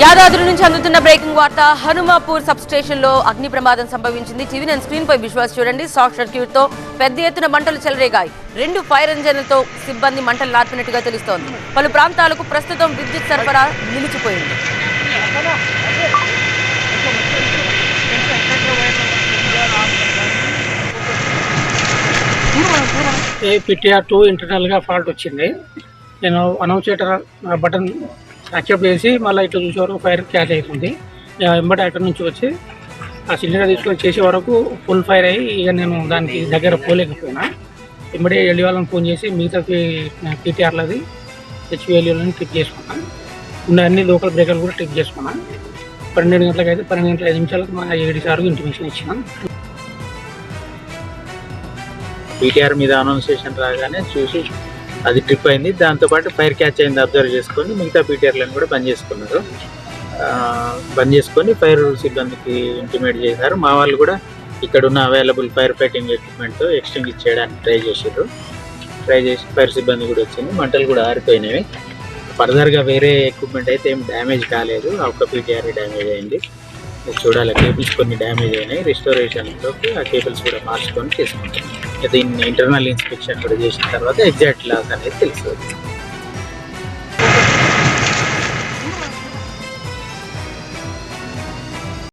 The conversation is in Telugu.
యాదాద్రి నుంచి అందుతున్న బ్రేకింగ్ వార్త హనుమాపూర్ సబ్ స్టేషన్లో అగ్ని ప్రమాదం సంభవించింది. టీవీ నేను స్క్రీన్ పై విశ్వాస్ చూడండి. షార్ట్ సర్క్యూట్తో పెద్ద ఎత్తున మంటలు చెలరేగాయి. రెండు ఫైర్ ఇంజన్లతో సిబ్బంది మంటలు నార్పినట్టుగా తెలుస్తోంది. పలు ప్రాంతాలకు ప్రస్తుతం విద్యుత్ సరఫరా నిలిచిపోయింది. పిటిఆర్ టూ ఇంటర్నల్గా ఫాల్ట్ వచ్చింది. నేను అనౌన్సేటర్ బటన్ యాక్సెప్ట్ చేసి మళ్ళీ ఇట్లా చూసేవరకు ఫైర్ క్యాచ్ అవుతుంది ఎంబటి అక్కడి నుంచి వచ్చి ఆ సిలిండర్ తీసుకొని చేసే వరకు ఫుల్ ఫైర్ అయ్యి ఇక నేను దానికి దగ్గర పోలేకపోయినా. వెంబడే వెళ్ళి వాళ్ళని ఫోన్ చేసి మిగతా పీటీఆర్లది హెచ్విఎల్యూలని టిక్ చేసుకున్నాను ఉన్న అన్ని లోకల్ బ్రేకర్లు కూడా టిక్ చేసుకున్నాను పన్నెండు గంటలకు అయితే పన్నెండు గంటల ఐదు నిమిషాలకు మా ఏడు సార్లు ఇంటిమేషన్ ఇచ్చినాను పీటీఆర్ మీద అనౌన్సేషన్ రాగానే చూసి అది ట్రిప్ అయింది. దాంతోపాటు ఫైర్ క్యాచ్ అయింది అబ్జర్వ్ చేసుకొని మిగతా పీటీఆర్లను కూడా బంద్ చేసుకున్నారు. బంద్ చేసుకొని ఫైర్ సిబ్బందికి ఇంటిమేట్ చేశారు. మా వాళ్ళు కూడా ఇక్కడ ఉన్న అవైలబుల్ ఫైర్ ఫైటింగ్ ఎక్విప్మెంట్తో ఎక్స్టింగ్విష్ చేయడానికి ట్రై చేశారు. ట్రై చేసి ఫైర్ సిబ్బంది కూడా వచ్చింది. మంటలు కూడా ఆరిపోయినవి ఫర్దర్గా వేరే ఎక్విప్మెంట్ అయితే ఏం డ్యామేజ్ కాలేదు. ఒక్క పీటీఆర్ డ్యామేజ్ అయింది. చూడాలి కేబుల్స్ కొన్ని డ్యామేజ్ అయినాయి. రిస్టోరేషన్లోకి ఆ కేబుల్స్ కూడా మార్చుకొని చేసుకుంటాం దీన్ని ఇంటర్నల్ ఇన్స్పెక్షన్ కూడా చేసిన తర్వాత ఎగ్జాక్ట్ లాస్ అనేది తెలుస్తుంది.